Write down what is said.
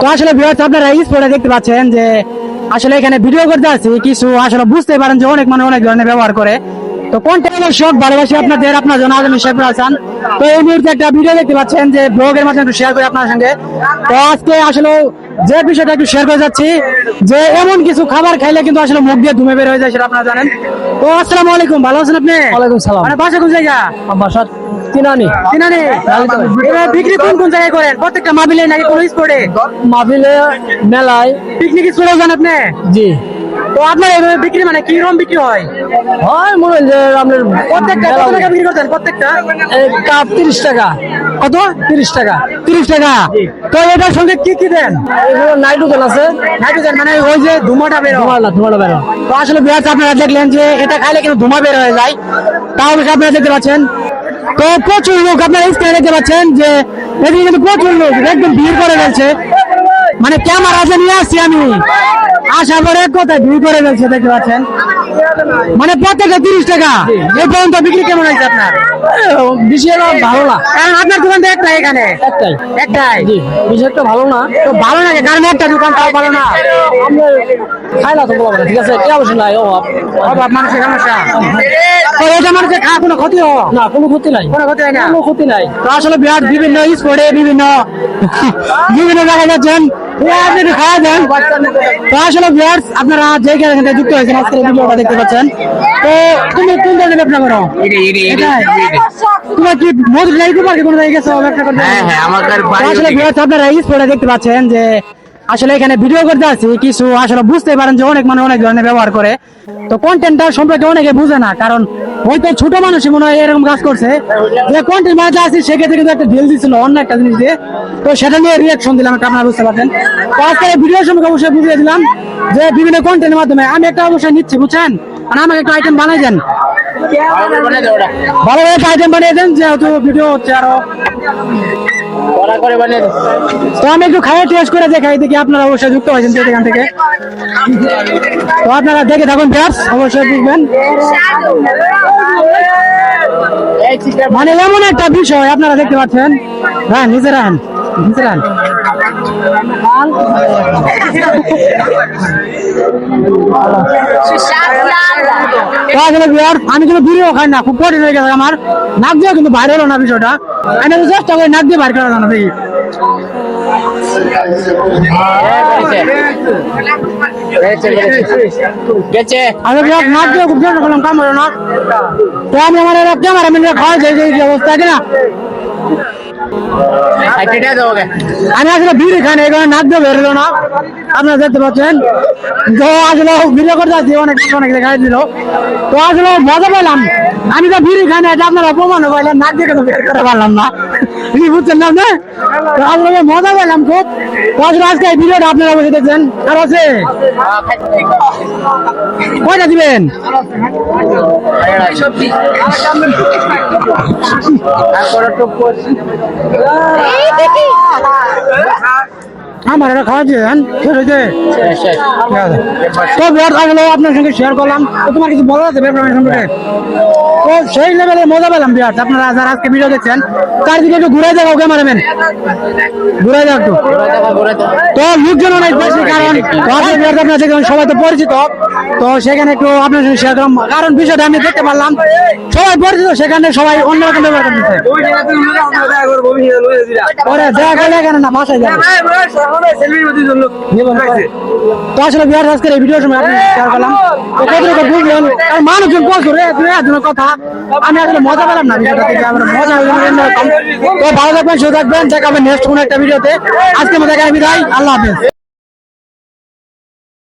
তো আসলে ভিউয়ার্স আপনারা স্পটে দেখতে পাচ্ছেন যে আসলে এখানে ভিডিও করতে আসছি কিছু আসলে বুঝতে পারেন যে অনেক মানুষ অনেক ধরনের ব্যবহার করে। তো কোনটা আমার শখ ভালোবাসি আপনাদের আপনার জন্য আগামী শেখ হাসান তো এই মুহূর্তে একটা ভিডিও দেখতে পাচ্ছেন যে ব্লগের মাধ্যমে একটু শেয়ার করি আপনার সঙ্গে। তো আজকে আসলে যে বিষয়টা একটু শেয়ার করে যাচ্ছি যে এমন কিছু খাবার খাইলে কিন্তু আসলে মুখ দিয়ে ধুমে বের হয়ে যায় সেটা আপনারা জানেন। তো আসসালামু আলাইকুম ভালো আছেন আপনি? ওয়ালাইকুম সালাম। মানে বাসা কোন জায়গা? বাসা তিনানি। এবার বিক্রি কোন কোন জায়গায় করেন? প্রত্যেকটা মাবিলে নাকি কোন স্পটে মাহফিলে মেলায়। পিকনিক স্পটে যান আপনি? জি। তো আপনার বিক্রি মানে কি রকম বিক্রি হয়? হয় মনে হয় যে আপনার প্রত্যেকটা কত টাকা বিক্রি করতেন প্রত্যেকটা? কাপ তিরিশ টাকা। কত? তিরিশ টাকা। তিরিশ টাকা? তো এটার সঙ্গে কি কি দেন? নাইট্রোজেন আছে। নাইট্রোজেন মানে ওই যে ধুমাটা বের। ধোঁয়াটা বেরো। তো আসলে বিরাট আপনারা দেখলেন যে এটা খাইলে কিন্তু ধুমা বের হয়ে যায়। তাহলে আপনারা দেখতে পাচ্ছেন? তো প্রচুর লোক আপনারা স্ক্রিনে দেখতে পাচ্ছেন যে এদিকে কিন্তু প্রচুর লোক একদম ভিড় করে ফেলছে মানে ক্যামেরা যে নিয়ে আসছি আমি। আসার করে এক কথায় ভিড় করে ফেলছে দেখতে পাচ্ছেন? মানে প্রত্যেকটা তিরিশ টাকা। এই পর্যন্ত বিক্রি কেমন হয়েছে আপনার? বেশি ভালো না। কারণ আপনার দোকান তো একটাই এখানে। একটাই। একটাই? জি বেশি ভালো না। তো ভালো লাগে কারণ একটা দোকান তাও ভালো না। খাই না তো বলব না ঠিক আছে? কি অবশ্যই নাই অভাব। অভাব মানুষের সমস্যা। তো এটা মানুষের খাওয়া কোনো ক্ষতি হোক না কোনো ক্ষতি নাই। কোনো ক্ষতি কোনো ক্ষতি নাই। তো আসলে বিরাট বিভিন্ন স্পোর্টে বিভিন্ন বিভিন্ন জায়গায় যাচ্ছেন। আপনি খাওয়া দেন। তো আসলে বিরাট আপনারা যে জায়গায় যুক্ত হয়েছেন আজকের ভিডিওটা দেখতে পাচ্ছেন। তো তুমি কোন ধরনের ব্যবসা করো এটাই? কি মধুর লাইফ পার্কে কোনো জায়গায় গেছো? ব্যবসা করতে? হ্যাঁ, হ্যাঁ, আসলে। আপনারা দেখতে পাচ্ছেন যে আসলে এখানে ভিডিও করতে আসছি, কিছু আসলে বুঝতে পারেন যে অনেক মানুষ অনেক ধরনের ব্যবহার করে। তো কন্টেন্টটা সম্পর্কে অনেকে বুঝে না, কারণ হয়তো ছোট মানুষই মনে হয় এরকম কাজ করছে। যে কন্টেন্ট বানাতে আসছি, সেক্ষেত্রে কিন্তু একটা ঢিল দিচ্ছিল অন্য একটা জিনিস দিয়ে। তো সেটা নিয়ে রিয়াকশন দিলাম একটা, আপনারা বুঝতে পারছেন। তো আজকে ভিডিও সম্পর্কে অবশ্যই বুঝিয়ে দিলাম যে বিভিন্ন কন্টেন্টের মাধ্যমে আমি একটা অবশ্যই নিচ্ছি, বুঝছেন? মানে আমাকে একটা আইটেম বানাই দেন। ভালো ভালো আইটেম বানিয়ে দেন যেহেতু ভিডিও হচ্ছে আরও। তো আমি একটু খাইয়ে টেস্ট করে দেখাই দেখি আপনারা অবশ্যই যুক্ত হয়েছেন এখান থেকে। তো আপনারা দেখে থাকুন ব্যাস অবশ্যই বুঝবেন। মানে এমন একটা বিষয় আপনারা দেখতে পাচ্ছেন। হ্যাঁ রান রান। তো আসলে বিয়ার আমি কিন্তু বিড়িও খাই না খুব কঠিন হয়ে গেছে আমার। নাক দিয়ে কিন্তু বাইরে হলো না বিষয়টা। আমি তো চেষ্টা করি নাক দিয়ে বাইর করা জানো দেখি। আমি বিরাট নাক দিয়ে খুব চেষ্টা করলাম কাম হলো না। তো আমি আমার এরা ক্যামেরা মেনে খাওয়া যায় যে অবস্থা না? গে আমি আসলে বেরোলো না। আপনারা দেখতে পাচ্ছেন তো আসলে ভিডিও করতে আসছি অনেক অনেক দেখাই দিল। তো আসলে মজা পেলাম। আমি তো বিড়ি খাই না এটা আপনারা প্রমাণ পাইলেন নাক দিয়ে কিন্তু বের করে পারলাম না। কি বুঝছেন না আপনি? তো আসলে মজা পেলাম খুব। তো আসলে আজকে এই ভিডিওটা আপনারা বসে দেখছেন আর আছে? কয়টা দিবেন? Yeah. আমার এটা খাওয়া দিয়েছেন শেষ হয়েছে ঠিক আছে। তো বিরাট আসলে আপনার সঙ্গে শেয়ার করলাম। তো তোমার কিছু বলার আছে ব্যাপার সম্পর্কে? তো সেই লেভেলে মজা পেলাম বিরাট। আপনারা যারা আজকে ভিডিও দেখছেন তার দিকে একটু ঘুরে যাও ক্যামেরা ম্যান ঘুরে যাও একটু। তো লোকজন অনেক বেশি কারণ আপনার দেখবেন সবাই তো পরিচিত। তো সেখানে একটু আপনার সঙ্গে শেয়ার করলাম। কারণ বিষয়টা আমি দেখতে পারলাম সবাই পরিচিত সেখানে সবাই অন্যরকম ব্যবহার করতেছে দেখা গেলে এখানে না বাসায় যাবে। তো আসলে বিহার আজকের এই ভিডিওর সময় আপনি শেয়ার করলাম। কতটুকু বুঝলেন আর মানুষজন বলছো রে একজনের কথা। আমি আসলে মজা পেলাম না বিষয়টা থেকে আমার মজা গেল অন্যরকম তো ভালো থাকবেন সুস্থ থাকবেন। দেখাবেন নেক্সট কোনো একটা ভিডিওতে। আজকে এখানে বিদায় আল্লাহ হাফেজ।